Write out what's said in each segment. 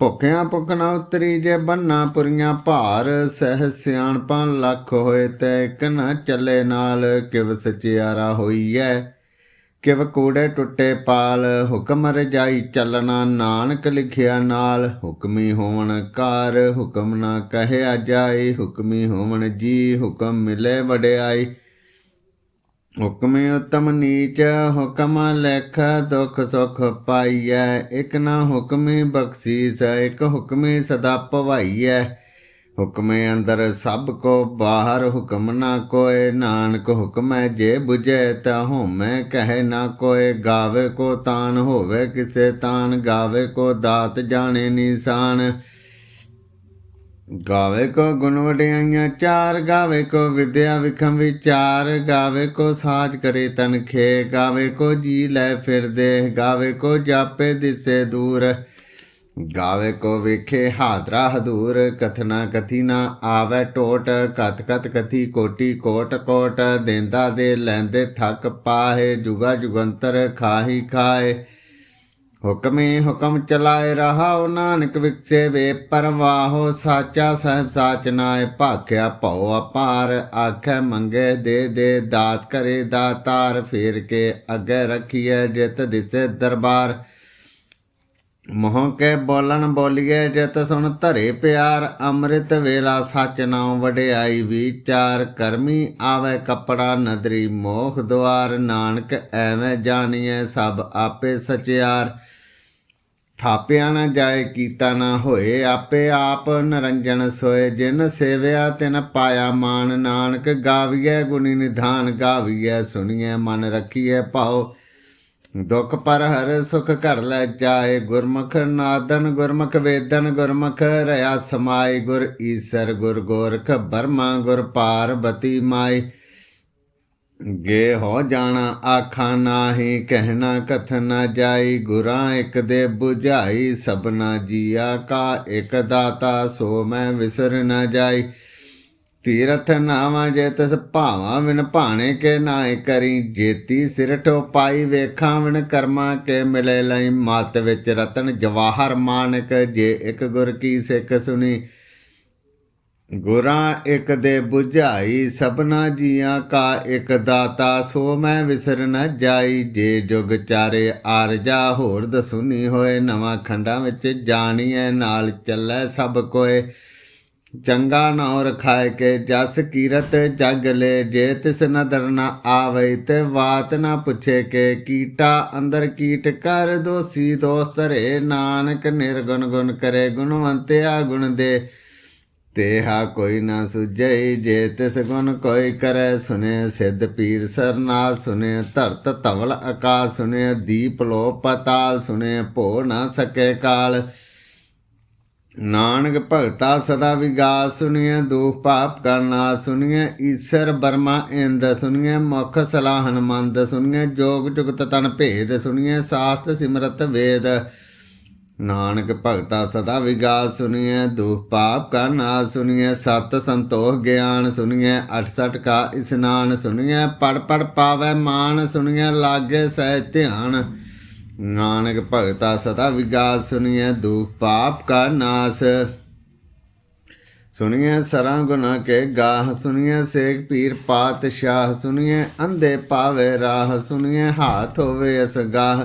ਭੁੱਖਿਆਂ ਭੁੱਖ ਨਾ ਉਤਰੀ ਜੇ ਬੰਨਾ ਪੁਰੀਆਂ ਭਾਰ, ਸਹਿ ਸਿਆਣਪਾਂ ਲੱਖ ਹੋਏ ਤੈ ਇੱਕ ਨਾ ਚੱਲੇ ਨਾਲ, ਕਿਵ ਸਚਿਆਰਾ ਹੋਈਐ? ਕਿਵ ਕੂੜੇ ਟੁੱਟੇ ਪਾਲ, ਹੁਕਮ ਰਜਾਈ ਚੱਲਣਾ ਨਾਨਕ ਲਿਖਿਆ ਨਾਲ, ਹੁਕਮੀ ਹੋਵਣ ਕਾਰ ਹੁਕਮ ਨਾ ਕਹਿਆ ਜਾਏ, ਹੁਕਮੀ ਹੋਵਣ ਜੀ, ਹੁਕਮ ਮਿਲੇ ਵਡਿਆਈ। ਹੁਕਮੀ ਉਤਮ ਨੀਚ ਹੁਕਮ ਲੇਖ ਦੁਖ ਸੁਖ ਪਾਈਐ। ਇਕ ਨਾ ਹੁਕਮੀ ਬਖਸ਼ੀਸ, ਇਕ ਹੁਕਮੀ ਸਦਾ ਭਵਾਈਐ ਹੁਕਮੇ ਅੰਦਰ ਸਭ ਕੋ ਬਾਹਰ ਹੁਕਮ ਨਾ ਕੋਏ, ਨਾਨਕ ਹੁਕਮੈ ਜੇ 부ਜੈ ਤਾ ਹੋਮੈ ਕਹੈ ਨਾ ਕੋਏ। ਗਾਵੇ ਕੋ ਤਾਨ ਹੋਵੇ, ਕਿਸੇ ਤਾਨ ਗਾਵੇ ਕੋ ਦਾਤ ਜਾਣੇ ਨਿਸ਼ਾਨ। ਗਾਵੇ ਕੋ ਗੁਣ ਵਡਿਆਈਆਂ, ਚਾਰ ਗਾਵੇ ਕੋ ਵਿਦਿਆ ਵਿਖਮ ਵਿਚਾਰ, ਗਾਵੇ ਕੋ ਸਾਜ ਕਰੇ ਤਨਖੇ ਗਾਵੇ ਕੋ ਜੀ ਲੈ ਫਿਰਦੇ, ਗਾਵੇ ਕੋ ਜਾਪੇ ਦਿਸੇ ਦੂਰ। ਗਾਵੇ ਕੋ ਵੇਖੇ ਹਾਦਰਾ ਹਦੂਰ, ਕਥਨਾ ਕਥੀ ਨਾ ਆਵੇ ਟੋਟ ਕਤ ਕਤ ਕਥੀ ਕੋਟੀ ਕੋਟ ਕੋਟ, ਦੇਂਦਾ ਦੇ ਲੈਂਦੇ ਥੱਕ ਪਾਹੇ, ਜੁਗਾ ਜੁਗੰਤਰ ਖਾਹੀ ਖਾਏ ਹੁਕਮੇ ਹੁਕਮ ਚਲਾਏ ਰਹਾਉ ਨਾਨਕ ਵਿਕਸੇ ਵੇ ਪਰਵਾਹੋ ਸਾਚਾ ਸਹਿਬ ਸਾਚ ਨਾਏ, ਭਾਖਿਆ ਭਉ ਅਪਾਰ, ਆਖੈ ਮੰਗੇ ਦੇ ਦੇ, ਦਾਤ ਕਰੇ ਦਾਤਾਰ, ਫੇਰ ਕੇ ਅੱਗੇ ਰਖੀਐ ਜਿਤ ਦਿਸੇ ਦਰਬਾਰ। ਮੋਹ ਕੇ ਬੋਲਣ ਬੋਲੀਏ ਜਿਤ ਸੁਣ ਧਰੇ ਪਿਆਰ, ਅੰਮ੍ਰਿਤ ਵੇਲਾ ਸਚ ਨਾਉ ਵਡਿਆਈ ਵਿਚਾਰ, ਕਰਮੀ ਆਵੇ ਕਪੜਾ ਨਦਰੀ ਮੋਖ ਦੁਆਰ, ਨਾਨਕ ਐਵੇਂ ਜਾਣੀਐ ਸਭ ਆਪੇ ਸਚਿਆਰ। ਥਾਪਿਆ ਨਾ ਜਾਏ, ਕੀਤਾ ਨਾ ਹੋਏ, ਆਪੇ ਆਪ ਨਰੰਜਨ ਸੋਏ। ਜਿਨ ਸੇਵਿਆ, ਤਿਨ ਪਾਇਆ ਮਾਨ। ਨਾਨਕ ਗਾਵੀਐ, ਗੁਣੀ ਨਿਧਾਨ ਗਾਵੀਐ, ਸੁਣੀਐ, ਮਨ ਰਖੀਐ ਭਾਉ ਦੁਖ ਪਰ ਹਰ ਸੁਖ ਘਰ ਲੈ ਜਾਏ। ਗੁਰਮੁਖ ਨਾਦਨ, ਗੁਰਮੁਖ ਵੇਦਨ, ਗੁਰਮੁਖ ਰਿਆ ਸਮਾਈ ਗੁਰ ਈਸਰ, ਗੁਰ ਗੋਰਖ, ਬਰਮਾ, ਗੁਰ ਪਾਰਬਤੀ ਮਾਈ ਗੇ ਹੋ ਜਾਣਾ ਆਖਾਂ ਨਾਹੀ ਕਹਿਣਾ ਕਥ ਨਾ ਜਾਈ, ਗੁਰਾਂ ਇਕ ਦੇ 부ਝਾਈ ਸਭਨਾ ਜੀਆ ਕਾ ਇੱਕ ਦਾਤਾ, ਸੋ ਮੈਂ ਵਿਸਰ ਨਾ ਜਾਈ। ਤੀਰਥ ਨਾਵਾਂ ਜੇ ਤਸ ਭਾਵਾਂ, ਵਿਨ ਭਾਣੇ ਕੇ ਨਾਏ ਕਰੀ। ਜੇਤੀ ਸਿਰਠੋ ਪਾਈ ਵੇਖਾਂ ਵਿਨ ਕਰਮਾ ਕੇ ਮਿਲੇ ਲਈ। ਮਤ ਵਿੱਚ ਰਤਨ ਜਵਾਹਰ ਮਾਨਕ, ਜੇ ਇਕ ਗੁਰ ਕੀ ਸਿੱਖ ਸੁਣੀ ਗੁਰਾਂ ਇੱਕ ਦੇ 부ਝਾਈ ਸਭਨਾ ਜੀਆਂ ਕਾ ਇੱਕ ਦਾਤਾ, ਸੋ ਮੈਂ ਵਿਸਰ ਨ ਜਾਈ, ਜੇ ਜੁਗ ਚਾਰੇ ਆਰਜਾ, ਹੋਰ ਦਸੁਨੀ ਹੋਏ, ਨਵਾਂ ਖੰਡਾਂ ਵਿੱਚ ਜਾਣੀਐ, ਨਾਲ ਚੱਲੈ ਸਭ ਕੋਏ। ਚੰਗਾ ਨਾਉ ਰਖਾਇ ਕੇ ਜਸ ਕੀਰਤ ਜਗ ਲੈ, ਜੇ ਤਿਸ ਨਦਰ ਨਾ ਆਵੇ, ਤੇ ਬਾਤ ਨਾ ਪੁੱਛੇ ਕੇ, ਕੀਟਾ ਅੰਦਰ ਕੀਟ ਕਰ ਦੋਸੀ ਦੋਸਤ ਰੇ ਨਾਨਕ ਨਿਰਗੁਣ ਗੁਣ ਕਰੇ, ਗੁਣਵੰਤਿਆ ਗੁਣ ਦੇ। ਤੇਹਾ ਕੋਈ ਨਾ ਸੁਝਈ, ਜੇ ਤਿਸ ਗੁਣ ਕੋਈ ਕਰੈ ਸੁਨੇ ਸਿੱਧ ਪੀਰ ਸਰਨਾਲ ਸੁਨੇ ਧਰਤ ਧਵਲ ਆਕਾਸ ਸੁਨੇ ਦੀਪ ਲੋ ਪਤਾਲ ਸੁਨੇ ਭੋ ਨਾ ਸਕੇ ਕਾਲ। ਨਾਨਕ ਭਗਤਾ ਸਦਾ ਵਿਗਾਸ ਸੁਣੀਏ ਦੁਖ ਪਾਪ ਕਰਨਾ ਸੁਣੀਏ ਈਸ਼ਰ ਬਰਮਾ ਇੰਦ ਸੁਣੀਏ ਮੁਖ ਸਲਾਹਨ ਮੰਦ ਸੁਣੀਏ ਜੋਗ ਜੁਗਤ ਤਨ ਭੇਦ ਸੁਣੀਏ ਸਾਸਤ ਸਿਮਰਤ ਵੇਦ। ਨਾਨਕ ਭਗਤਾ ਸਦਾ ਵਿਗਾਸ ਸੁਣੀਏ ਦੁਖ ਪਾਪ ਕਾ ਨਾਸ ਸੁਣੀਏ ਸਤ ਸੰਤੋਖ ਗਿਆਨ ਸੁਣੀਏ 68 ਕਾ ਇਸਨਾਨ ਸੁਣੀਏ ਪੜ ਪੜ ਪਾਵੈ ਮਾਨ ਸੁਣੀਏ ਲਾਗੇ ਸਹਿ ਧਿਆਨ। ਨਾਨਕ ਭਗਤਾ ਸਦਾ ਵਿਗਾਸ ਸੁਣੀਏ ਦੁਖ ਪਾਪ ਕਾ ਨਾਸ ਸੁਣੀਏ ਸਰਾਂ ਗੁਨਾ ਕੇ ਗਾਹ ਸੁਣੀਏ ਸੇਖ ਪੀਰ ਪਾਤਸ਼ਾਹ ਸੁਣੀਏ ਅੰਧੇ ਪਾਵੇ ਰਾਹ ਸੁਣੀਏ ਹਾਥ ਹੋਵੇ ਅਸਗਾਹ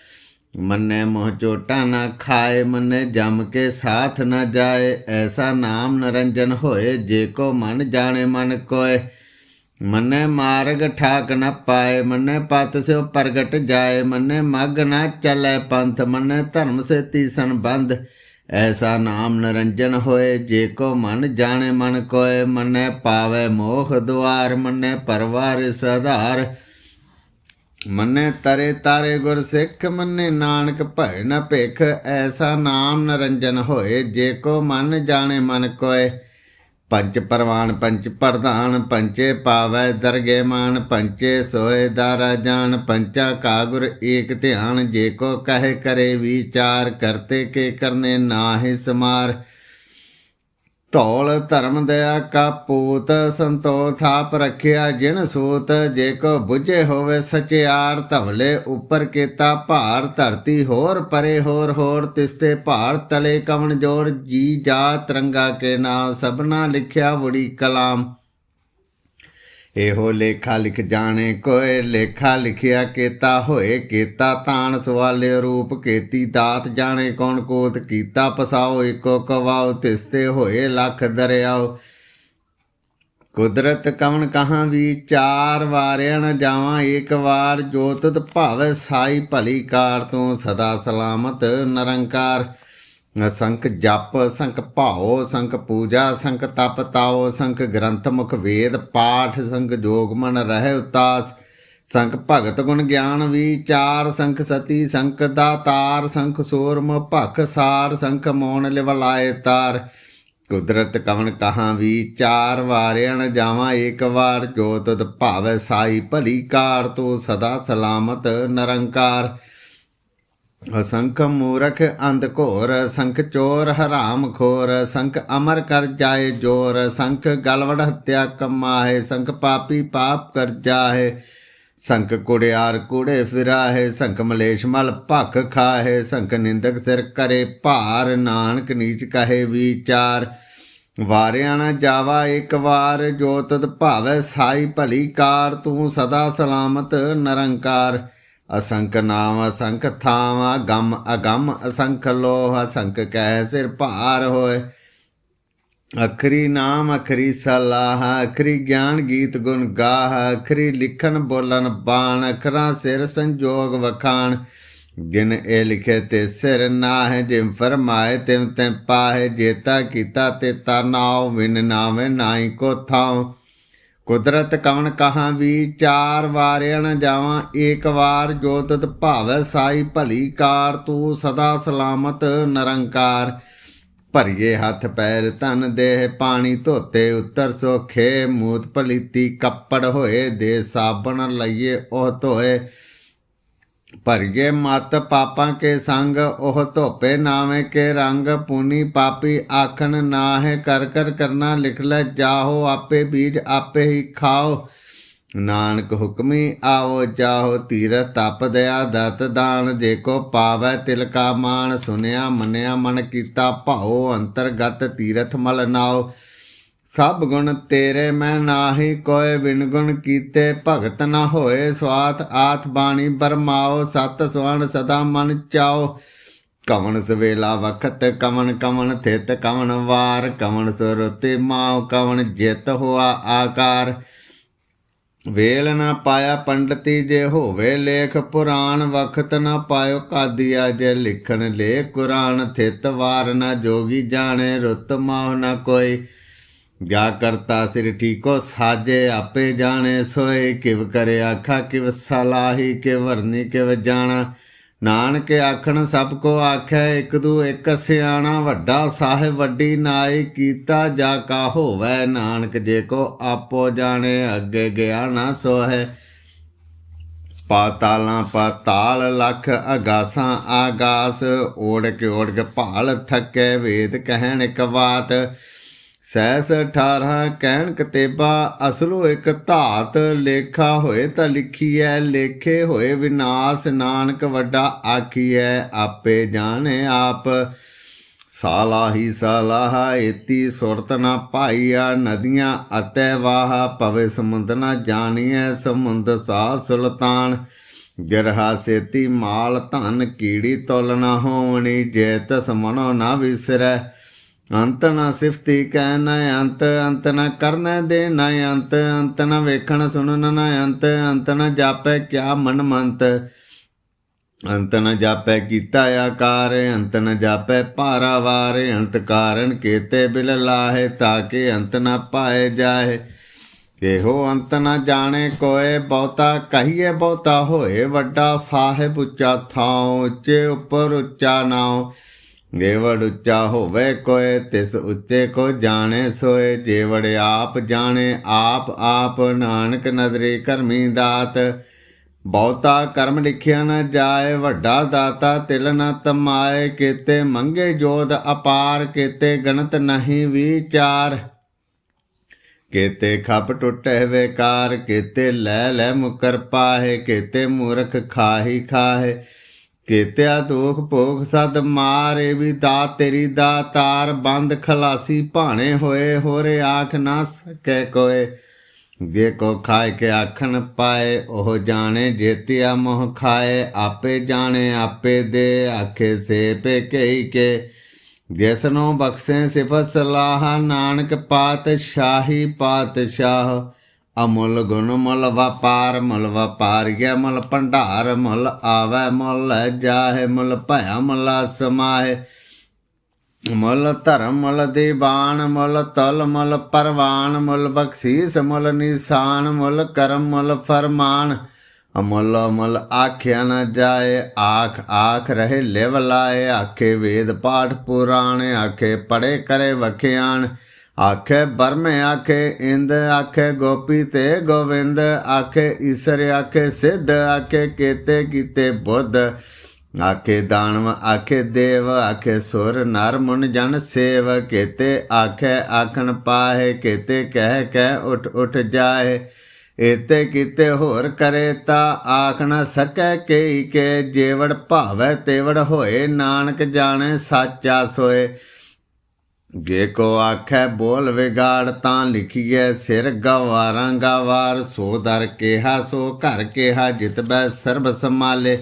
ਮੰਨੇ ਮੋਹ ਚੋਟਾ ਨਾ ਖਾਏ, ਮੰਨੇ ਜਮ ਕੇ ਸਾਥ ਨਾ ਜਾਏ। ਐਸਾ ਨਾਮ ਨਰੰਜਨ ਹੋਏ, ਜੇ ਕੋ ਮਨ ਜਾਣੇ ਮਨ ਕੋਏ। ਮੰਨੇ ਮਾਰਗ ਠਾਕ ਨ ਪਾਏ, ਮੰਨੇ ਪਤ ਸਿਓ ਪ੍ਰਗਟ ਜਾਏ। ਮੰਨੇ ਮਗ ਨ ਚੱਲੇ ਪੰਥ, ਮੰਨੇ ਧਰਮ ਸੇ ਤੀਸਨ ਬੰਧ ਐਸਾ ਨਾਮ ਨਰੰਜਨ ਹੋਏ, ਜੇ ਕੋ ਮਨ ਜਾਣੇ ਮਨ ਕੋਏ। ਮੰਨੇ ਪਾਵੇ ਮੋਖ ਦੁਆਰ, ਮੰਨੇ ਪਰਵਾਰ ਸਧਾਰ। ਮੰਨੇ ਤਰੇ ਤਾਰੇ ਗੁਰ ਸਿੱਖ, ਮੰਨੇ ਨਾਨਕ ਭੈ ਨ ਭਿਖ, ਐਸਾ ਨਾਮ ਨਰੰਜਨ ਹੋਏ, ਜੇ ਕੋ ਮਨ ਜਾਣੇ ਮਨ ਕੋਏ। ਪੰਚ ਪਰਵਾਨ ਪੰਚ ਪ੍ਰਧਾਨ ਪੰਚੇ ਪਾਵੈ, ਦਰਗੇ ਮਾਨ ਪੰਚੇ ਸੋਏ ਦਾਰਾ ਜਾਨ, ਪੰਚਾ ਕਾ ਗੁਰ ਏਕ ਧਿਆਨ, ਜੇ ਕੋ ਕਹੇ ਕਰੇ ਵਿਚਾਰ, ਕਰਤੇ ਕੇ ਕਰਨੇ ਨਾਹਿ ਸਮਾਰ। ਧੌਲ ਧਰਮ ਦਇਆ ਕਾ ਪੂਤ ਸੰਤੋਖ ਥਾਪ ਰਖਿਆ ਜਿਣ ਸੂਤ, ਜੇ ਕੋ 부ਝੇ ਹੋਵੇ ਸਚਿਆਰ, ਧਵਲੇ ਉੱਪਰ ਕੀਤਾ ਭਾਰ, ਧਰਤੀ ਹੋਰ ਪਰੇ ਹੋਰ ਹੋਰ ਤਿਸਤੇ ਭਾਰ ਤਲੇ ਕਵਣ ਜੋਰ, ਜੀ ਜਾ ਤਰੰਗਾ ਕੇ ਨਾਮ, ਸਭਨਾ ਲਿਖਿਆ ਬੁੜੀ ਕਲਾਮ। ਇਹੋ ਲੇਖਾ ਲਿਖ ਜਾਣੇ ਕੋਏ, ਲੇਖਾ ਲਿਖਿਆ ਕੀਤਾ ਹੋਏ ਕੀਤਾ ਤਾਣ, ਸਵਾਲੇ ਰੂਪ ਕੀਤੀ ਦਾਤ, ਜਾਣੇ ਕੌਣ ਕੋਤ ਕੀਤਾ, ਪਸਾਓ ਇੱਕੋ ਕਵਾਓ, ਤਿਸਤੇ ਹੋਏ ਲੱਖ ਦਰਿਆਓ। ਕੁਦਰਤ ਕਵਣ ਕਹਾਂ ਵੀ ਚਾਰ ਵਾਰਿਆ ਨ ਜਾਵਾਂ, ਇੱਕ ਵਾਰ ਜੋ ਤਤ ਭਾਵੇ ਸਾਈ ਭਲੀ ਕਾਰ ਤੂੰ ਸਦਾ ਸਲਾਮਤ, ਨਿਰੰਕਾਰ। ਸੰਖ ਜਪ ਸੰਖ ਭਾਓ ਸੰਖ ਪੂਜਾ ਸੰਖ ਤਪ ਤਾਓ ਸੰਖ ਗ੍ਰੰਥ ਮੁਖ ਵੇਦ ਪਾਠ ਸੰਖ ਜੋਗ ਮਨ ਰਹਿ ਉਤਾਸ ਸੰਖ ਭਗਤ ਗੁਣ ਗਿਆਨ ਵਿਚਾਰ ਸੰਖ ਸਤੀ ਸੰਖ ਦਾਤਾਰ ਸੰਖ ਸੂਰਮ ਭਖ ਸਾਰ ਸੰਖ ਮੋਣ ਲਿਵਲਾਏ ਤਾਰ। ਕੁਦਰਤ ਕਵਨ ਕਹਾਂ ਵਿਚਾਰ, ਵਾਰਿਆ ਨ ਜਾਵਾਂ ਏਕ ਵਾਰ, ਜੋ ਤਤ ਭਾਵੈ ਸਾਈ ਭਲੀ ਕਾਰ, ਤੂੰ ਸਦਾ ਸਲਾਮਤ ਨਰੰਕਾਰ। ਸੰਖ ਮੂਰਖ ਅੰਧ ਘੋਰ, ਸੰਖ ਚੋਰ ਹਰਾਮ ਖੋਰ, ਸੰਖ ਅਮਰ ਕਰ ਜਾਏ ਜੋਰ, ਸੰਖ ਗਲਵੜ ਹੱਤਿਆ ਕਮਾਏ ਸੰਖ ਪਾਪੀ ਪਾਪ ਕਰ ਜਾਏ ਸੰਖ ਕੁੜਿਆਰ ਕੂੜੇ ਫਿਰਾਹੇ, ਸੰਖ ਮਲੇਸ਼ ਮਲ ਭਖ ਖਾਹੇ, ਸੰਖ ਨਿੰਦਕ ਸਿਰ ਕਰੇ ਭਾਰ, ਨਾਨਕ ਨੀਚ ਕਹੇ ਵਿਚਾਰ। ਵਾਰਿਆ ਨਾ ਜਾਵਾ ਇੱਕ ਵਾਰ, ਜੋ ਤਤ ਭਾਵੈ ਸਾਈ ਭਲੀ ਕਾਰ, ਤੂੰ ਸਦਾ ਸਲਾਮਤ ਨਿਰੰਕਾਰ। ਅਸੰਖ ਨਾਮ ਅਸੰਖ ਥਾਮ ਗਮ ਅਗਮ ਅਸੰਖ ਲੋਹ, ਅਸੰਖ ਕਹਿ ਸਿਰ ਭਾਰ ਹੋਏ। ਅਖਰੀ ਨਾਮ, ਅਖਰੀ ਸਲਾਹ, ਅਖਰੀ ਗਿਆਨ ਗੀਤ ਗੁਣ ਗਾਹ, ਅਖਰੀ ਲਿਖਣ ਬੋਲਣ ਬਾਣ, ਅਖਰਾਂ ਸਿਰ ਸੰਜੋਗ ਵਖਾਣ। ਗਿਨ ਇਹ ਲਿਖੇ ਤੇ ਸਿਰ ਨਾ ਜਿਮ ਫਰਮਾਏ ਤਿਮ ਤੈ ਪਾਹੇ, ਜੇਤਾ ਕੀਤਾ ਤੇ ਤਾ ਨਾਉ, ਵਿਨ ਨਾਵੇਂ ਨਾਈ ਕੋ ਥਾਉ। ਕੁਦਰਤ ਕਵਣ ਕਹਾਂ ਵੀ, ਚਾਰ ਵਾਰਿਆ ਜਾਵਾਂ, ਏਕ ਵਾਰ ਜੋ ਤਤ ਭਾਵੈ ਸਾਈ ਭਲੀ ਕਾਰ, ਤੂੰ ਸਦਾ ਸਲਾਮਤ ਨਿਰੰਕਾਰ। ਭਰੀਏ ਹੱਥ ਪੈਰ ਤਨ ਦੇਹ, ਪਾਣੀ ਧੋਤੇ ਉੱਤਰ ਸੋਖੇ, ਮੂਤ ਪਲੀਤੀ ਕੱਪੜ ਹੋਏ, ਦੇ ਸਾਬਣ ਲਈਏ ਉਹ ਧੋਏ। ਭਰਗੇ ਮਤ ਪਾਪਾਂ ਕੇ ਸੰਗ, ਉਹ ਧੋਪੇ ਨਾਵੇਂ ਕੇ ਰੰਗ, ਪੂਨੀ ਪਾਪੀ ਆਖਣ ਨਾਹਿ, ਕਰ ਕਰ ਕਰਨਾ ਲਿਖ ਲੈ ਜਾਹੋ, ਆਪੇ ਬੀਜ ਆਪੇ ਹੀ ਖਾਓ। ਨਾਨਕ ਹੁਕਮੀ ਆਵੋ ਜਾਹੋ ਤੀਰ ਤਪ ਦਇਆ, ਦਤ ਦਾਨ ਦੇਖੋ, ਪਾਵੈ ਤਿਲਕਾ ਮਾਨ ਸੁਨਿਆ ਮੰਨਿਆ ਮਨ ਕੀਤਾ ਭਾਉ ਅੰਤਰਗਤ ਤੀਰਥ ਮਲ ਨਾਓ। ਸਭ ਗੁਣ ਤੇਰੇ ਮੈਂ ਨਾਹੀ ਕੋਏ ਬਿਨ ਗੁਣ ਕੀਤੇ ਭਗਤ ਨਾ ਹੋਏ ਸਵਾਤ। ਆਥ ਬਾਣੀ ਬਰਮਾਓ, ਸਤ ਸਵਣ ਸਦਾ ਮਨ ਚਾਓ। ਕਵਣ ਸਵੇਲਾ ਵਖਤ, ਕਵਣ ਕਵਣ ਥਿਤ, ਕਵਣ ਵਾਰ, ਕਵਣ ਸੁਰਤੇ ਮਾਉ, ਕਵਣ ਜਿਤ ਹੋਆ ਆਕਾਰ। ਵੇਲ ਨਾ ਪਾਇਆ ਪੰਡਤੀ ਜੇ ਹੋਵੇ ਲੇਖ, ਪੁਰਾਣ ਵਖਤ ਨਾ ਪਾਇਓ ਕਾਦੀਆ ਜੇ ਲਿਖਣ ਲੇ। ਕੁਰਾਨ ਥਿਤ ਵਾਰ ਨਾ ਜੋਗੀ ਜਾਣੇ, ਰੁੱਤ ਮਾਹ ਨਾ ਕੋਈ। ਜਾ ਕਰਤਾ ਸਿਰ ਠੀਕੋ ਸਾਜੇ, ਆਪੇ ਜਾਣੇ ਸੋਏ, ਕਿਵ ਕਰੇ ਆਖਾ, ਕਿਵ ਸਲਾਹੀ ਕਿ ਵਰਨੀ, ਕਿਵ ਜਾਣਾ। ਨਾਨਕ ਆਖਣ, ਸਭ ਕੋ ਆਖੈ, ਇਕ ਦੂ ਇਕ ਸਿਆਣਾ, ਵੱਡਾ ਸਾਹਿਬ, ਵੱਡੀ ਨਾਈ, ਕੀਤਾ ਜਾ ਕਾ ਹੋਵੈ। ਨਾਨਕ ਜੇ ਕੋ ਆਪੋ ਜਾਣੇ, ਅੱਗੇ ਗਿਆ ਨਾ ਸੋਹੈ। ਪਾਤਾਲਾਂ ਪਾਤਾਲ ਲਖ, ਅਗਾਸਾਂ ਆਗਾਸ ਓੜ ਕੇ ਓੜ ਕੇ ਭਾਲ ਥੱਕੇ, ਵੇਦ ਕਹਿਣ ਇੱਕ ਬਾਤ ਸੈਸ 18 ਕਹਿਣ ਕਤੇਬਾ, ਅਸਲੋ ਇੱਕ ਧਾਤ ਲੇਖਾ ਹੋਏ ਤਾਂ ਲਿਖੀਐ, ਲੇਖੇ ਹੋਏ ਵਿਨਾਸ਼, ਨਾਨਕ ਵੱਡਾ ਆਖੀਐ, ਆਪੇ ਜਾਣੇ ਆਪ। ਸਾਲਾਹੀ ਸਾਲਾਹ ਇਤੀ ਸੁਰਤ ਨਾ ਪਾਈਆ, ਨਦੀਆਂ ਅਤੇ ਵਾਹ ਪਵੇ ਸਮੁੰਦ ਨਾ ਜਾਣੀਐ, ਸਮੁੰਦ ਸਾ ਸੁਲਤਾਨ। ਗਿਰਹਾ ਸੇਤੀ ਮਾਲ ਧਨ ਕੀੜੀ ਤੋਲਣਾ ਹੋਵਣੀ ਜੇਤ ਸਮਨੋ ਨਾ ਵਿਸਰੈ। ਅੰਤ ਨਾ ਸਿਫਤੀ ਕਹਿ ਨਾ ਅੰਤ ਅੰਤ ਨਾ ਕਰਨ ਦੇ ਨਾ ਅੰਤ ਅੰਤ ਨਾ ਵੇਖਣ ਸੁਣਨ ਨਾ ਅੰਤ ਅੰਤ ਨਾ ਜਾਪੈ ਕਿਆ ਮਨ ਮੰਤ। ਅੰਤ ਨ ਜਾਪੈ ਕੀਤਾ ਆਕਾਰ, ਅੰਤ ਨ ਜਾਪੈ ਪਾਰਾਵਾਰ ਅੰਤ ਕਾਰਨ ਕੀਤੇ ਬਿਲ ਲਾਹੇ ਤਾਕੇ ਅੰਤ ਨ ਪਾਏ ਜਾਏ ਇਹੋ ਅੰਤ ਨ ਜਾਣੇ ਕੋਏ, ਬਹੁਤਾ ਕਹੀਏ ਬਹੁਤਾ ਹੋਏ। ਵੱਡਾ ਸਾਹਿਬ ਉੱਚਾ ਥਾਂ ਉੱਚੇ ਉੱਪਰ ਉੱਚਾ ਨਾਉ। ਗੇਵੜ ਉੱਚਾ ਹੋਵੇ ਕੋਏ, ਤਿਸ ਉੱਚੇ ਕੋ ਜਾਣੇ ਸੋਏ। ਜੇਵੜ ਆਪ ਜਾਣੇ, ਆਪ ਆਪ ਨਾਨਕ ਨਦਰੀ ਕਰਮੀ ਦਾਤ। ਬਹੁਤਾ ਕਰਮ ਲਿਖਿਆ ਨਾ ਜਾਏ, ਵੱਡਾ ਦਾਤਾ ਤਿਲ ਨਾ ਤਮਾਏ। ਕੀਤੇ ਮੰਗੇ ਜੋਦ ਅਪਾਰ, ਕੀਤੇ ਗਣਤ ਨਹੀਂ ਵਿਚਾਰ। ਕੀਤੇ ਖਪ ਟੁੱਟੇ ਵੇਕਾਰ, ਕੀਤੇ ਲੈ ਲੈ ਮੁਕਰ ਪਾਹੇ। ਕੀਤੇ ਮੂਰਖ ਖਾਹੀ ਖਾਹੇ। ਕੀਤਿਆ ਦੁਖ ਭੋਗ ਸਦ ਮਾਰੇ ਵੀ ਦਾ ਤੇਰੀ ਦਾ ਤਾਰ ਬੰਦ ਖਲਾਸੀ ਭਾਣੇ ਹੋਏ, ਹੋਰੇ ਆਖ ਨਾ ਸਕੈ ਕੋਏ। ਜੇ ਕੋ ਖਾਏ ਕੇ ਆਖਣ ਪਾਏ, ਉਹ ਜਾਣੇ ਜੇਤਿਆ ਮੋਹ ਖਾਏ। ਆਪੇ ਜਾਣੇ, ਆਪੇ ਦੇ, ਆਖੇ ਸੇ ਪੇ ਕਈ ਕੇ। ਜਿਸ ਨੂੰ ਬਖਸ਼ੇ ਸਿਫਤ ਸਲਾਹ, ਨਾਨਕ ਪਾਤਸ਼ਾਹੀ ਪਾਤਸ਼ਾਹ। ਅਮੁੱਲ ਗੁਣ ਮੁੱਲ ਵਪਾਰ, ਮੁੱਲ ਵਪਾਰੀਆ ਮੁੱਲ ਭੰਡਾਰ, ਮੁੱਲ ਆਵੈ ਮੁੱਲ ਜਾਹੇ, ਮੁੱਲ ਭਇਆ ਮੁੱਲ ਸਮਾਏ ਮੁੱਲ ਧਰਮ, ਮੁੱਲ ਦੀਵਾਨ, ਮੁੱਲ ਤਲ, ਮੁੱਲ ਪਰਵਾਨ, ਮੁੱਲ ਬਖਸ਼ੀਸ, ਮੁੱਲ ਨਿਸ਼ਾਨ, ਮੁੱਲ ਕਰਮ, ਮੁੱਲ ਫਰਮਾਨ। ਅਮੁੱਲ ਅਮਲ ਆਖਿਆ ਨਾ ਜਾਏ, ਆਖ ਆਖ ਰਹੇ ਲਿਵ ਲਾਏ। ਆਖੇ ਵੇਦ ਪਾਠ ਪੁਰਾਣ, ਆਖੇ ਪੜੇ ਕਰੇ ਵਖਿਆਣ। ਆਖੇ ਬਰਮੇ, ਆਖੇ ਇੰਦ, ਆਖੇ ਗੋਪੀ ਤੇ ਗੋਵਿੰਦ, ਆਖੇ ਈਸ਼ਰ, ਆਖੇ ਸਿੱਧ, ਆਖੇ ਕੀਤੇ ਕੀਤੇ ਬੁੱਧ। ਆਖੇ ਦਾਨਵ, ਆਖੇ ਦੇਵ, ਆਖੇ ਸੁਰ, ਨਰ ਮੁਨ ਜਨ ਸੇਵ। ਕੇਤੇ ਆਖੇ, ਆਖਣ ਪਾਹੇ, ਕੇਤੇ ਕਹਿ ਕਹਿ ਉਠ ਉਠ ਜਾਏ ਇਤੇ ਕੀਤੇ ਹੋਰ ਕਰੇ ਤਾ ਆਖ ਨ ਸਕੈ ਕਈ ਕੇ। ਜੇਵੜ ਭਾਵੈ ਤੇਵੜ ਹੋਏ, ਨਾਨਕ ਜਾਣੇ ਸਾਚਾ ਸੋਏ। ਜੇ ਕੋ ਆਖੈ ਬੋਲ ਵਿਗਾੜ ਤਾਂ ਲਿਖੀਐ ਸਿਰ ਗਵਾਰਾਂ ਗਵਾਰ, ਸੋ ਦਰ ਕਿਹਾ, ਸੋ ਘਰ ਕਿਹਾ ਜਿਤਬੈ ਸਰਬ ਸਮਾਲੇ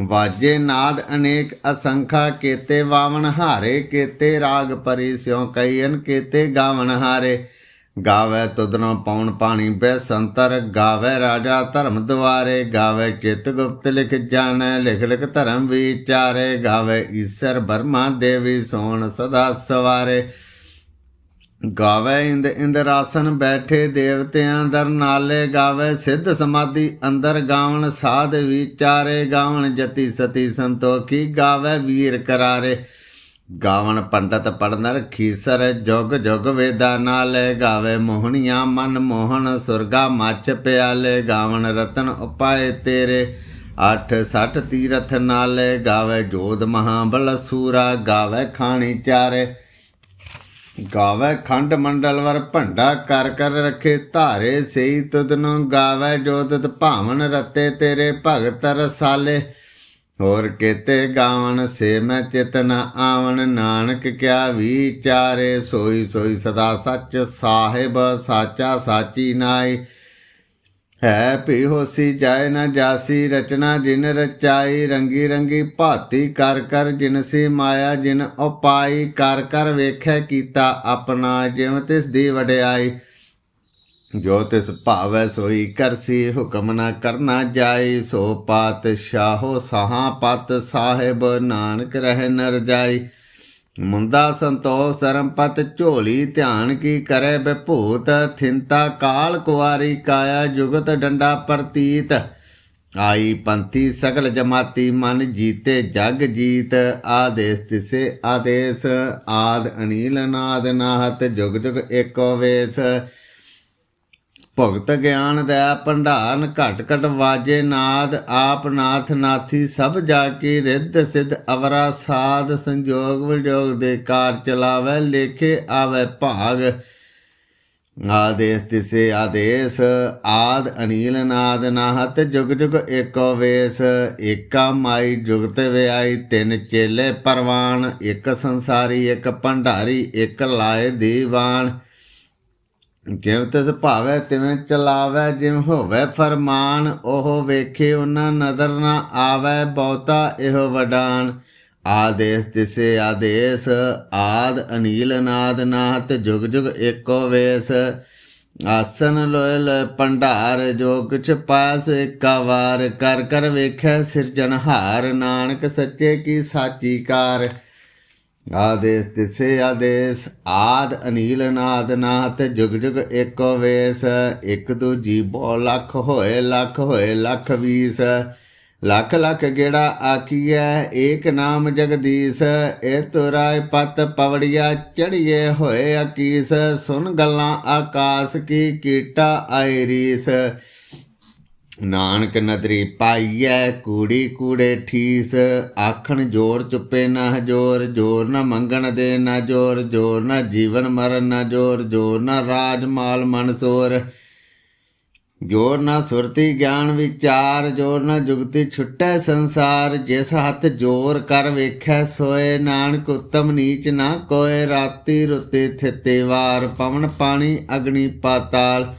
ਵਾਜੇ ਨਾਦ ਅਨੇਕ ਅਸੰਖਾ, ਕੇਤੇ ਵਾਵਣ ਹਾਰੇ, ਕੇਤੇ ਰਾਗ ਪਰੀ ਸਿਉ ਕਈਨ ਕੇਤੇ ਗਾਵਨ ਹਾਰੇ। ਗਾਵੇ ਤੁਧਨੋ ਪੌਣ ਪਾਣੀ ਬੈਸੰਤਰ, ਗਾਵੇ ਰਾਜਾ ਧਰਮ ਦੁਆਰੇ, ਗਾਵੇ ਚਿਤ ਗੁਪਤ ਲਿਖ ਜਾਣੈ, ਲਿਖ ਲਿਖ ਧਰਮ ਵਿਚਾਰੇ, ਗਾਵੇ ਈਸ਼ਰ ਬਰਮਾ ਦੇਵੀ ਸੋਣ ਸਦਾ ਸਵਾਰੇ। ਗਾਵੇ ਇੰਦ ਇੰਦਰਾਸਨ ਬੈਠੇ ਦੇਵਤਿਆਂ ਦਰ ਨਾਲੇ, ਗਾਵੇ ਸਿੱਧ ਸਮਾਧੀ ਅੰਦਰ ਗਾਵਣ ਸਾਧ ਵਿਚਾਰੇ, ਗਾਵਣ ਜਤੀ ਸਤੀ ਸੰਤੋਖੀ, ਗਾਵੇ ਵੀਰ ਕਰਾਰੇ। ਗਾਵਣ ਪੰਡਤ ਪੜਨਰ ਖੀਸਰ ਜੁਗ ਜੁਗ ਵੇਦਾ ਨਾਲੇ ਗਾਵੇ ਮੋਹਣੀਆਂ ਮਨ ਮੋਹਨ ਸੁਰਗਾ ਮੱਚ ਪਿਆਲੇ ਗਾਵਣ ਰਤਨ ਉਪਾਏ ਤੇਰੇ। ਅੱਠ ਸੱਠ ਤੀਰਥ ਨਾਲੇ ਗਾਵੇ ਜੋਧ ਮਹਾਬਲ ਸੂਰਾ, ਗਾਵੇ ਖਾਣੀ ਚਾਰੇ। ਗਾਵੇ ਖੰਡ ਮੰਡਲ ਵਰ ਭੰਡਾ ਕਰ ਕਰ ਰਖੇ ਧਾਰੇ, ਸਈ ਤੁਧ ਨੂੰ ਗਾਵੇ ਜੋ ਭਾਵਨ ਰਤੇ ਤੇਰੇ ਭਗਤ ਰਸਾਲੇ। ਹੋਰ ਕੀਤੇ ਗਾਵਣ ਸੇ ਮੈਂ ਚਿਤਨ ਆਵਣ, ਨਾਨਕ ਕਿਆ ਵਿਚਾਰੇ, ਸੋਈ ਸੋਈ ਸਦਾ ਸੱਚ ਸਾਹਿਬ, ਸਾਚਾ ਸਾਚੀ ਨਾਈ। ਹੈ ਭੀ ਹੋਸੀ ਜਾਏ ਨਾ ਜਾਸੀ, ਰਚਨਾ ਜਿਨ ਰਚਾਈ, ਰੰਗੀ ਰੰਗੀ ਭਾਤੀ ਕਰ ਕਰ ਜਿਨ ਸੀ ਮਾਇਆ, ਜਿਨ ਉਪਾਈ, ਕਰ ਕਰ ਵੇਖੈ ਕੀਤਾ ਆਪਣਾ, ਜਿਵੇਂ ਤਿਸ ਦੀ ਵਡਿਆਈ। ਜੋ ਤਿਸ ਭਾਵੈ ਸੋਈ ਕਰਸੀ ਹੁਕਮ ਨਾ ਕਰਨਾ ਜਾਈ ਸੋ ਪਾਤਸ਼ਾਹੋ ਸਹਾ ਪਤ ਸਾਹਿਬ, ਨਾਨਕ ਰਹਿ ਨਰ ਜਾਈ ਮੁੰਦਾ ਸੰਤੋਖ ਸਰਮਪਤ ਝੋਲੀ, ਧਿਆਨ ਕੀ ਕਰੇ ਬਿਭੂਤ, ਥਿੰਤਾ ਕਾਲ ਕੁਵਾਰੀ ਕਾਇਆ ਜੁਗਤ ਡੰਡਾ ਪ੍ਰਤੀਤ। ਆਈ ਪੰਥੀ ਸਗਲ ਜਮਾਤੀ ਮਨ ਜੀਤੇ ਜਗ ਜੀਤ, ਆਦੇਸ ਤਿਸੇ ਆਦੇਸ, ਆਦ ਅਨੀਲ ਨਾਦ ਨਾਹਤ, ਜੁਗ ਜੁਗ ਏਕੋ ਵੇਸ। ਭਗਤ ਗਿਆਨ ਦਾ ਭੰਡਾਰਨ ਘਟ ਘਟ ਵਾਜੇ ਨਾਦ, ਆਪ ਨਾਥ ਨਾਥੀ ਸਭ ਜਾ ਕੇ ਰਿੱਧ ਸਿਧ ਅਵਰਾ ਸਾਧ ਸੰਜੋਗ ਵਿਜੋਗ ਦੇ ਕਾਰ ਚਲਾਵੇ, ਲੇਖੇ ਆਵੇ ਭਾਗ। ਆਦੇਸ ਤਿਸੇ ਆਦੇਸ, ਆਦ ਅਨੀਲ ਨਾਦ ਨਾਹਤ, ਜੁਗ ਜੁਗ ਏਕੋ ਵੇਸ। ਏਕਾ ਮਾਈ ਜੁਗਤ ਵਿਆਈ, ਤਿੰਨ ਚੇਲੇ ਪਰਵਾਨ। ਇੱਕ ਸੰਸਾਰੀ, ਇੱਕ ਭੰਡਾਰੀ, ਇੱਕ ਲਾਏ ਦੀਵਾਨ। ਜਿਵੇਂ ਤਿਸ ਭਾਵੇ ਤਿਵੇਂ ਚਲਾਵੇ, ਜਿਵੇਂ ਹੋਵੇ ਫਰਮਾਨ, ਉਹ ਵੇਖੇ ਉਹਨਾਂ ਨਜ਼ਰ ਨਾ ਆਵੈ, ਬਹੁਤਾ ਇਹੋ ਵਡਾਨ। ਆਦੇਸ ਤਿਸੇ ਆਦੇਸ, ਆਦ ਅਨੀਲ ਨਾਦ ਨਾਹਤ, ਜੁਗ ਜੁਗ ਏਕੋ ਵੇਸ। ਆਸਨ ਲੋਇ ਲੋਇ ਭੰਡਾਰ, ਜੋ ਕਿਛ ਪਾਸ ਏਕਾ ਵਾਰ। ਕਰ ਕਰ ਵੇਖੈ ਸਿਰਜਣਹਾਰ, ਨਾਨਕ ਸੱਚੇ ਕੀ ਸਾਚੀ ਕਾਰ। ਆਦੇਸ ਤਿਸੇ ਆਦੇਸ, ਆਦ ਅਨੀਲ ਨਾਦ ਨਾਥ, ਜੁਗ ਜੁਗ ਏਕੋ ਵੇਸ, ਇਕ ਦੂਜੀ ਬੋ ਲੱਖ ਹੋਏ ਲੱਖ ਹੋਏ ਲੱਖ ਵੀਸ। ਲੱਖ ਲੱਖ ਗੇੜਾ ਆਕੀਐ ਏਕ ਨਾਮ ਜਗਦੀਸ਼, ਇਹ ਤੁਰਾਇ ਪਤ ਪਵੜੀਆ ਚੜੀਏ ਹੋਏ ਅਕੀਸ। ਸੁਨ ਗੱਲਾਂ ਆਕਾਸ ਕੀ ਕੀਟਾ ਆਈਰੀਸ ਨਾਨਕ ਨਦਰੀ ਪਾਈਐ, ਕੂੜੀ ਕੂੜੇ ਠੀਸ। ਆਖਣ ਜੋਰ ਚੁੱਪੇ ਨਾ ਹਜੋਰ ਜੋਰ ਨਾ ਮੰਗਣ ਦੇ ਨਾ ਜੋਰ ਜੋਰ ਨਾ ਜੀਵਨ ਮਰਨ ਨਾ ਜੋਰ ਜੋਰ ਨਾ ਰਾਜ ਮਾਲ ਮਨਸੋਰ ਜੋਰ ਨਾ ਸੁਰਤੀ ਗਿਆਨ ਵਿਚਾਰ, ਜੋਰ ਨਾ ਜੁਗਤੀ ਛੁੱਟੈ ਸੰਸਾਰ। ਜਿਸ ਹੱਥ ਜੋਰ ਕਰ ਵੇਖੈ ਸੋਏ, ਨਾਨਕ ਉਤਮ ਨੀਚ ਨਾ ਕੋਏ। ਰਾਤੀ ਰੁੱਤੇ ਥਿਤੇ ਵਾਰ, ਪਵਨ ਪਾਣੀ ਅਗਨੀ ਪਾਤਾਲ।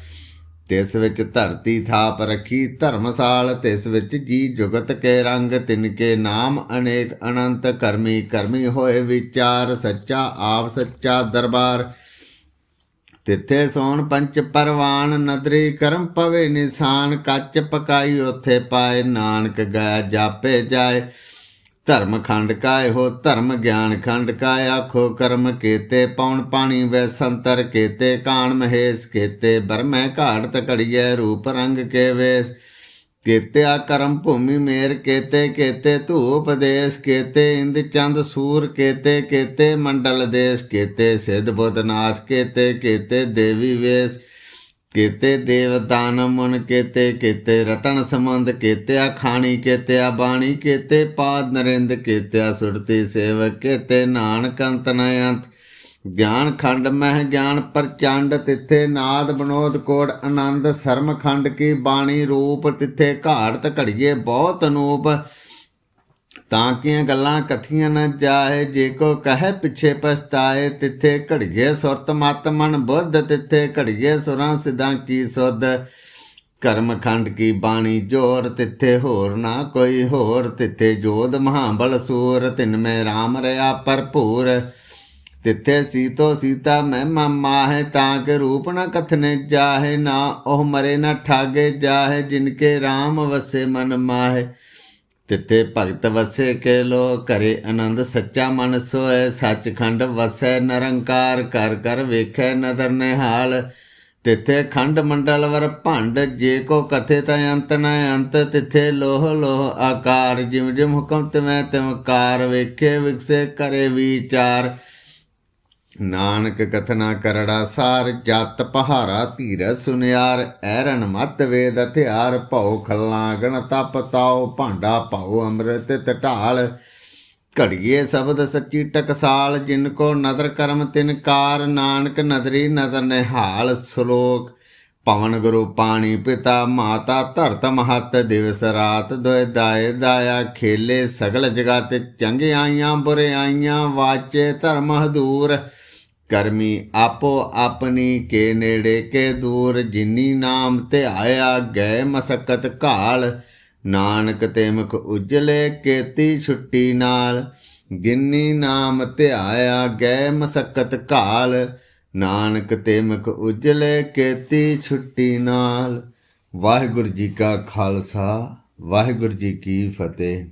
ਤਿਸ ਵਿੱਚ ਧਰਤੀ ਥਾਪ ਰੱਖੀ, ਧਰਮਸਾਲ ਤਿਸ ਵਿੱਚ ਜੀ ਜੁਗਤ ਕੇ ਰੰਗ, ਤਿਨ ਕੇ ਨਾਮ ਅਨੇਕ ਅਨੰਤ ਕਰਮੀ ਕਰਮੀ ਹੋਏ ਵਿਚਾਰ, ਸੱਚਾ ਆਪ ਸੱਚਾ ਦਰਬਾਰ। ਤਿੱਥੇ ਸੋਣ ਪੰਚ ਪਰਵਾਨ, ਨਦਰੀ ਕਰਮ ਪਵੇ ਨਿਸ਼ਾਨ, ਕੱਚ ਪਕਾਈ ਉਥੇ ਪਾਏ, ਨਾਨਕ ਗਾਇਆ ਜਾਪੇ ਜਾਏ। ਧਰਮ ਖੰਡ ਕਾਇ ਹੋ, ਧਰਮ ਗਿਆਨ ਖੰਡ ਕਾਇ ਆਖੋ, ਕਰਮ ਕੀਤੇ, ਪੌਣ ਪਾਣੀ ਵੈ ਸੰਤਰ ਕੀਤੇ, ਕਾਣ ਮਹੇਸ਼ ਕੀਤੇ ਬਰਮੈ ਘਾਟ ਘੜੀਐ, ਰੂਪ ਰੰਗ ਕੇ ਵੇਸ ਕੀਤੇ ਕਰਮ ਭੂਮੀ ਮੇਰ ਕੀਤੇ ਕੀਤੇ ਧੂਪ ਦੇਸ ਕੀਤੇ, ਇੰਦ ਚੰਦ ਸੂਰ ਕੀਤੇ ਕੀਤੇ ਮੰਡਲ ਦੇਸ ਕੀਤੇ, ਸਿੱਧ ਬੁੱਧਨਾਥ ਕੀਤੇ ਕੀਤੇ ਦੇਵੀ ਵੇਸ ਕੀਤੇ ਦੇਵ ਦਾਨ ਮਨ ਕੀਤੇ ਕੀਤੇ ਰਤਨ ਸਮੰਦ ਕੀਤੇ ਖਾਣੀ ਕੀਤੇ ਬਾਣੀ ਕੀਤੇ, ਪਾਦ ਨਰਿੰਦ ਕੀਤੇ ਸੁਰਤੀ ਸੇਵਕ ਕੀਤੇ, ਨਾਨਕ ਅੰਤ ਨ ਅੰਤ। ਗਿਆਨ ਖੰਡ ਮਹਿ ਗਿਆਨ ਪ੍ਰਚੰਡ, ਤਿੱਥੇ ਨਾਦ ਬਨੋਦ ਕੋੜ ਆਨੰਦ, ਸਰਮ ਖੰਡ ਕੀ ਬਾਣੀ ਰੂਪ, ਤਿੱਥੇ ਘਾੜਤ ਘੜੀਏ ਬਹੁਤ ਅਨੂਪ। ਤਾਂ ਕਿ ਗੱਲਾਂ ਕਥੀਆਂ ਨਾ ਜਾਏ? ਜੇ ਕੋ ਕਹੇ ਪਿਛੇ ਪਛਤਾਏ, ਤਿੱਥੇ ਘੜੀਏ ਸੁਰਤ ਮਤ ਮਨ ਬੁੱਧ, ਤਿੱਥੇ ਘੜੀਏ ਸੁਰਾਂ ਸਿਧਾਂ ਕੀ ਸੁਧ। ਕਰਮ ਖੰਡ ਕੀ ਬਾਣੀ ਜੋਰ, ਤਿੱਥੇ ਹੋਰ ਨਾ ਕੋਈ ਹੋਰ। ਤਿੱਥੇ ਜੋਧ ਮਹਾਬਲ ਸੂਰ, ਤਿਨ ਮੈਂ RAM ਰਿਆ ਭਰਪੂਰ। ਤਿੱਥੇ ਸੀਤੋ ਸੀਤਾ ਮਹਿਮਾ ਮਾਹੇ, ਤਾਂ ਕੇ ਰੂਪ ਨ ਕਥਨੇ ਜਾਹੇ, ਨਾ ਉਹ ਮਰੇ ਨਾ ਠਾਗੇ ਜਾਹੇ ਜਿਨਕੇ RAM ਵਸੇ ਮਨ ਮਾਹੇ। ਤਿੱਥੇ ਭਗਤ ਵਸੇ ਕੇ ਲੋ ਕਰੇ ਆਨੰਦ, ਸੱਚਾ ਮਨ ਸੋਏ ਸੱਚਖੰਡ ਵਸੈ, ਨਿਰੰਕਾਰ ਕਰ ਕਰ ਵੇਖੈ, ਨਦਰ ਨਿਹਾਲ। ਤਿਥੇ ਖੰਡ ਮੰਡਲ ਵਰ ਭੰਡ, ਜੇ ਕੋ ਕਥੇ ਤਾਂ ਅੰਤ ਨ ਅੰਤ। ਤਿੱਥੇ ਲੋਹ ਲੋਹ ਆਕਾਰ ਜਿਮ ਜਿਮ ਹੁਕਮ ਤਿਵੇਂ ਤਿਮ ਕਾਰ, ਵੇਖੇ ਵਿਕਸੇ ਕਰੇ ਵਿਚਾਰ। ਨਾਨਕ ਕਥਨਾ ਕਰੜਾ ਸਾਰ, ਜਤ ਪਹਾਰਾ ਧੀਰ ਸੁਨਿਆਰ ਐਰਨ ਮਤ ਵੇਦ ਹਥਿਆਰ, ਭਉ ਖੱਲਾਂ ਗਣ ਤਪ ਤਾਉ, ਭਾਂਡਾ ਭਉ ਅੰਮ੍ਰਿਤ ਟਢਾਲ ਘੜੀਏ ਸ਼ਬਦ ਸੱਚੀ ਟਕਸਾਲ, ਜਿਨ ਕੋ ਨਦਰ ਕਰਮ ਤਿਨ ਕਾਰ, ਨਾਨਕ ਨਦਰੀ ਨਦਰ ਨਿਹਾਲ ਸ਼ਲੋਕ। ਪਵਨ ਗੁਰੂ ਪਾਣੀ ਪਿਤਾ, ਮਾਤਾ ਧਰਤ ਮਹਤ, ਦਿਵਸ ਰਾਤ ਦੋਇ ਦਾਏ ਦਾਇਆ, ਖੇਲੇ ਸਗਲ ਜਗਤ ਚੰਗਿਆਈਆਂ ਬੁਰਿਆਈਆਂ ਵਾਚੇ ਧਰਮ ਹਦੂਰ। ਕਰਮੀ ਆਪੋ ਆਪਣੀ ਕੇ ਨੇੜੇ ਕੇ ਦੂਰ, ਜਿਨੀ ਨਾਮ ਧਿਆਇਆ ਗਏ ਮਸਕਤ ਘਾਲ। ਨਾਨਕ ਤੇ ਮੁਖ ਉਜਲੇ ਕੇਤੀ ਛੁੱਟੀ ਨਾਲ। ਜਿਨੀ ਨਾਮ ਧਿਆਇਆ ਗਏ ਮਸਕਤ ਘਾਲ। ਨਾਨਕ ਤੇ ਮੁਖ ਉਜਲੇ ਕੇਤੀ ਛੁੱਟੀ ਨਾਲ। ਵਾਹਿਗੁਰੂ ਜੀ ਕਾ ਖਾਲਸਾ, ਵਾਹਿਗੁਰੂ ਜੀ ਕੀ ਫਤਿਹ।